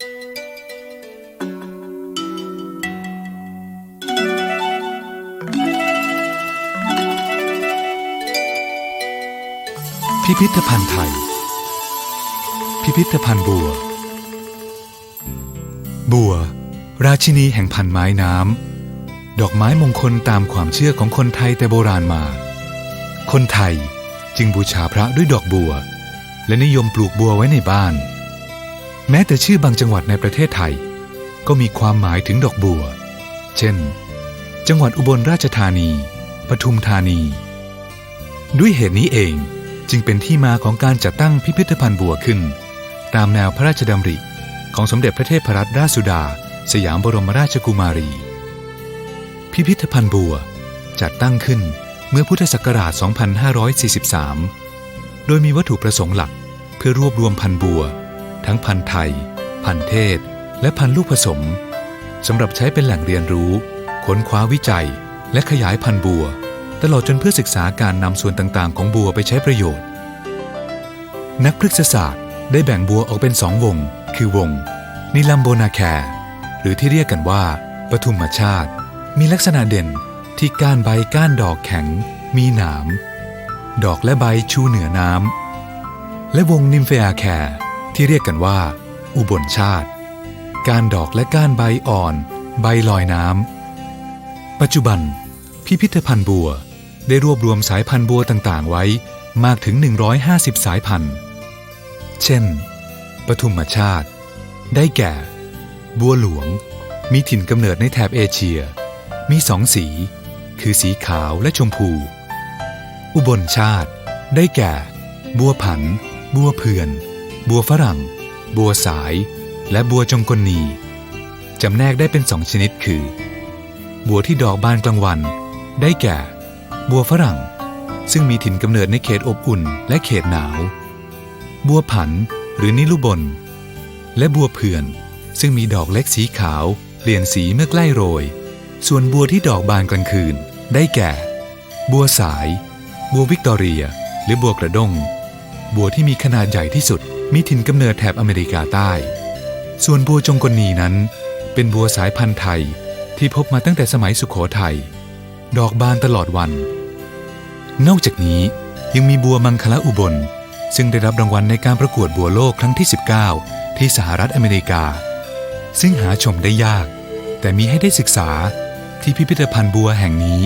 พิพิธภัณฑ์ไทย พิพิธภัณฑ์บัว บัว ราชินีแห่งพันไม้น้ำ ดอกไม้มงคลตามความเชื่อของคนไทยแต่โบราณมา คนไทยจึงบูชาพระด้วยดอกบัว และนิยมปลูกบัวไว้ในบ้าน แม้แต่ชื่อบางจังหวัดในประเทศไทย ก็มีความหมายถึงดอกบัว เช่น จังหวัดอุบลราชธานี ปทุมธานี ด้วยเหตุนี้เองจึงเป็นที่มาของการจัดตั้งพิพิธภัณฑ์บัวขึ้น ตามแนวพระราชดำริ ของสมเด็จพระเทพรัตนราชสุดา สยามบรมราชกุมารี พิพิธภัณฑ์บัวจัดตั้งขึ้นเมื่อพุทธศักราช 2543 โดยมีวัตถุประสงค์หลักเพื่อรวบรวมพันธุ์บัว ทั้งพันธุ์ไทย พันธุ์เทศ และพันธุ์ลูกผสมสำหรับใช้เป็นแหล่งเรียนรู้ ค้นคว้าวิจัย และขยายพันธุ์บัว ตลอดจนเพื่อศึกษาการนำส่วนต่างๆ ของบัวไปใช้ประโยชน์ นักพฤกษศาสตร์ได้แบ่งบัวออกเป็นสองวง คือวง นิลัมโบนาแคร์หรือที่เรียกกันว่าปทุมชาติ มีลักษณะเด่นที่ก้านใบก้านดอกแข็ง มีหนาม ดอกและใบชูเหนือน้ำและวงนิมเฟียแคร์ ที่เรียกกันว่า อุบลชาติการดอกและก้านใบอ่อน ใบลอยน้ำปัจจุบัน พิพิธภัณฑ์บัวได้รวบรวมสายพันธุ์บัวต่างๆ ไว้มากถึง 150 สายพันธุ์ เช่น ปทุมชาติ ได้แก่ บัวหลวง มีถิ่นกำเนิดในแถบเอเชีย มีสองสี คือสีขาวและชมพู อุบลชาติ ได้แก่ บัวผัน บัวเพื่อน บัวฝรั่ง บัวสาย และบัวจงกลนีจำแนกได้เป็นสองชนิดคือ บัวที่ดอกบานกลางวัน ได้แก่ บัวฝรั่ง ซึ่งมีถิ่นกำเนิดในเขตอบอุ่นและเขตหนาว บัวผันหรือนิลุบน และบัวเพื่อน ซึ่งมีดอกเล็กสีขาวเปลี่ยนสีเมื่อใกล้โรย ส่วนบัวที่ดอกบานกลางคืน ได้แก่ บัวสาย บัววิกตอเรีย หรือบัวกระด้ง บัวที่มีขนาดใหญ่ที่สุดมีถิ่นกำเนิดแถบอเมริกาใต้ ส่วนบัวจงกนีนั้น เป็นบัวสายพันธุ์ไทยที่พบมาตั้งแต่สมัยสุขโขทัยดอกบานตลอดวัน นอกจากนี้ยังมีบัวมังคละอุบล ซึ่งได้รับรางวัลในการประกวดบัวโลกครั้งที่ 19 ที่สหรัฐอเมริกา ซึ่งหาชมได้ยาก แต่มีให้ได้ศึกษาที่พิพิธภัณฑ์บัวแห่งนี้